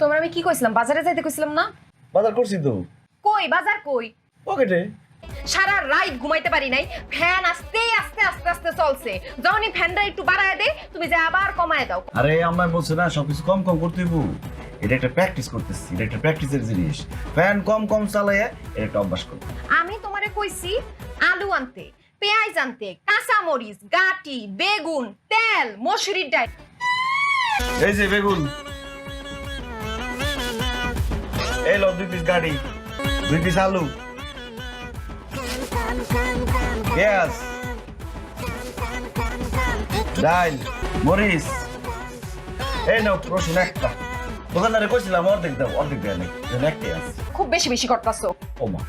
তোমার আমি কি কইছিলাম? বাজারে যাইতে কইছিলাম না? বাজার করছি তো। কই? বাজার কই? পকেটে। সারা রাত ঘুমাইতে পারি নাই। ফ্যান আস্তে আস্তে আস্তে আস্তে চলছে। যখনই ফ্যানটা একটু বাড়ায় দে তুমি যে আবার কমায় দাও। আরে আমার বলছে না সবকিছু কম কম করতে হইব। এটা একটা প্র্যাকটিস করতেছি এটা একটা প্র্যাকটিসের জিনিস। ফ্যান কম কম চালাইয়া এটা একটা অভ্যাস করতে আমি তোমারে কইছি আলু আনতে পেঁয়াজ আনতে কাঁচা মরিচ গাটি বেগুন তেল মসুরির ডাল। এই যে বেগুন। এই লো দুই পিস গাড়ি দুই পিস আলু। গ্যাস ডাল মরিচ। এই নাও রসুন একটা। দোকানদারে কইছিলাম অর্ধেক দাও অর্ধেক দেয় নাই। একটাই আছে। খুব বেশি বেশি করতাছো। ও মা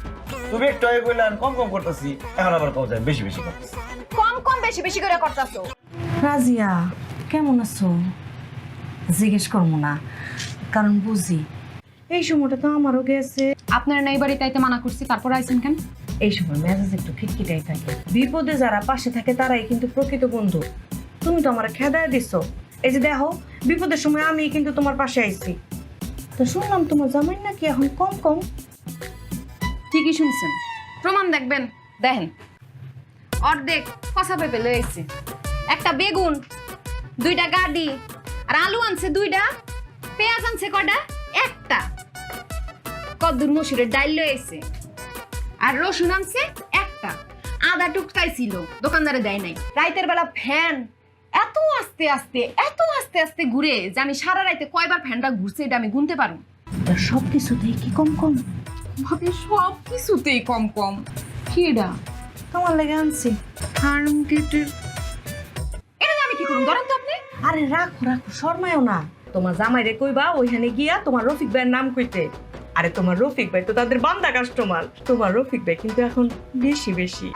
তুমি একটু আগে কইলেন কম কম করতেছি এখন আবার কম যায় বেশি বেশি করতেছি। কম কম বেশি বেশি করে করতাছো। রাজিয়া কেমন আছো? জিজ্ঞেস করব না কারণ বুঝি এই সময়টা তো আমারও গেছে। আপনার নাই বাড়ি তাইতে মানা করছি তারপর আইছেন কেন? এই সময় মেজাজ একটু খিটখিটাই থাকে। বিপদে যারা পাশে থাকে তারাই কিন্তু প্রকৃত বন্ধু। তুমি তো আমার খেদায় দিছো। এই যে দেখো বিপদের সময় আমি কিন্তু তোমার পাশে আইছি। তো শুনলাম তোমার জামাই নাকি এখন কম কম। ঠিকই শুনছেন। প্রমাণ দেখবেন। দেখেন। অর্ধেক কষা পেঁপে লয়েছে একটা বেগুন দুইটা গাডি আর আলু আনছে দুইটা পেঁয়াজ আনছে কয়টা? একটা। কদ্দুর মসুরের ডাল লয়েছে আর রসুন আনছে একটা। আদা টুকটাই ছিল দোকানদারে দেয় নাই। রাইতের বেলা ফ্যান এত আস্তে আস্তে এত আস্তে আস্তে ঘুরে যে আমি সারা রাইতে কয়বার ফ্যানটা ঘুরছে এটা আমি গুনতে পারব সব কিছুতেই কি কম কম? ভাবে সব কিছুতেই কম। কম কিডা তোমার লেগে আনছি। গেটের এটা আমি কি করুন ধরেন তো আপনি। আরে রাখো রাখো শর্মায়ও না। তোমার জামাই রে কইবা ওইখানে গিয়া তোমার রফিক ভাইয়ের নাম কইতে। আরে তোমার রফিক ভাই তো তাদের বান্দা কাস্টমার তোমার রফিক ভাই কিন্তু এখন বেশি বেশি।